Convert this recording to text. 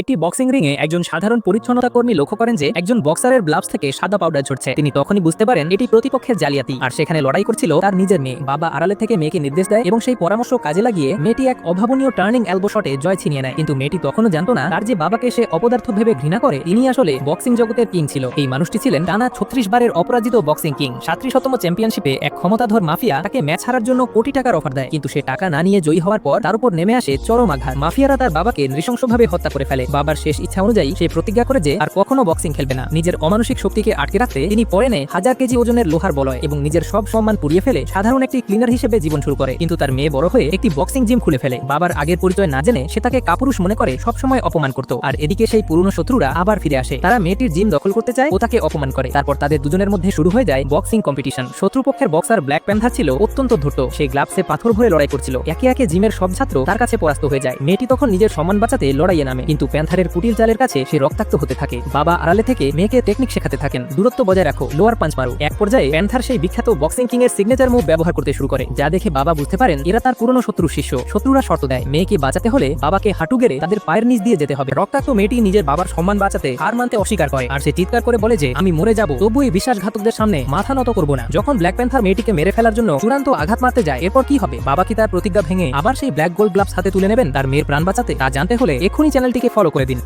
একটি বক্সিং রিংয়ে একজন সাধারণ পরিচ্ছন্নতা কর্মী লক্ষ্য করেন যে একজন বক্সারের গ্লাভস থেকে সাদা পাউডার ঝরছে। তিনি তখনই বুঝতে পারেন এটি প্রতিপক্ষের জালিয়াতি। আর সেখানে লড়াই করছিল তার নিজের মেয়ে। বাবা আড়ালে থেকে মেয়েকে নির্দেশ দেয় এবং সেই পরামর্শ কাজে লাগিয়ে মেয়েটি এক অভাবনীয় টার্নিং এলবো শটে জয় ছিনিয়ে নেয়। কিন্তু মেয়েটি তখনও জানতো না তার যে বাবাকে সে অপদার্থ ভেবে ঘৃণা করে, তিনি আসলে বক্সিং জগতের কিং ছিল। এই মানুষটি ছিলেন টানা ছত্রিশ বারের অপরাজিত বক্সিং কিং সাত্রিশতম চ্যাম্পিয়নশিপে এক ক্ষমতাধর মাফিয়া তাকে ম্যাচ হারার জন্য কোটি টাকার অফার দেয়। কিন্তু সে টাকা না নিয়ে জয়ী হওয়ার পর তার উপর নেমে আসে চরম আঘাত। মাফিয়ারা তার বাবাকে নৃশংসভাবে হত্যা করে ফেলে। বাবার শেষ ইচ্ছা অনুযায়ী সে প্রতিজ্ঞা করে যে আর কখনো বক্সিং খেলবে না। নিজের অমানসিক শক্তিকে আটকে রাখতে তিনি পরে নেয় হাজার কেজি ওজনের লোহার বলয় এবং নিজের সব সম্মান পুড়িয়ে ফেলে সাধারণ একটি ক্লিনার হিসেবে জীবন শুরু করে। কিন্তু তার মেয়ে বড় হয়ে একটি বক্সিং জিম খুলে ফেলে। বাবার আগের পরিচয় না জেনে সে তাকে কাপুরুষ মনে করে সবসময় অপমান করত। আর এদিকে সেই পুরনো শত্রুরা আবার ফিরে আসে। তারা মেয়েটির জিম দখল করতে চায় ও তাকে অপমান করে। তারপর তাদের দুজনের মধ্যে শুরু হয়ে যায় বক্সিং কম্পিটিশন শত্রুপক্ষের বক্সার ব্ল্যাক প্যান্থার ছিল অত্যন্ত ধূর্ত। সে গ্লাভসে পাথর ভরে লড়াই করছিল। একে একে জিমের সব ছাত্র তার কাছে পরাস্ত হয়ে যায়। মেয়েটি তখন নিজের সম্মান বাঁচাতে লড়াইয়ে নামে। কিন্তু প্যান্থারের কুটিল জালের কাছে সে রক্তাক্ত হতে থাকে। বাবা আড়ালে থেকে মেয়েকে টেকনিক শেখাতে থাকেন। দূরত্ব বজায় রাখো। লোয়ার পাঞ্চ মারো। এক পর্যায়ে প্যান্থার সেই বিখ্যাত বক্সিং কিং এর সিগনেচার মুভ ব্যবহার করতে শুরু করে, যা দেখে বাবা বুঝতে পারেন এরা তার পুরনো শত্রু শিষ্য। শত্রুরা শর্ত দেয়, মেয়েকে বাঁচাতে হলে বাবাকে হাঁটু গেড়ে তাদের পায়ের নিচ দিয়ে যেতে হবে। রক্তাক্ত মেয়েটি নিজের বাবার সম্মান বাঁচাতে হার মানতে অস্বীকার করে, আর সে চিৎকার করে বলে যে, আমি মরে যাব। তবু এই বিশ্বাসঘাতকদের সামনে মাথা নত করব না। যখন ব্ল্যাক প্যান্থার মেয়েটিকে মেরে ফেলার জন্য চূড়ান্ত আঘাত মারতে যায়, এরপর কি হবে? বাবা কি তার প্রতিজ্ঞা ভেঙে আবার সেই ব্ল্যাক গোল্ড গ্লাভস হাতে তুলে নেবেন? তার মেয়ের প্রাণ বাঁচাতে তা জানতে হলে এক্ষুনি চ্যানেলটিকে ফলো করে দিন।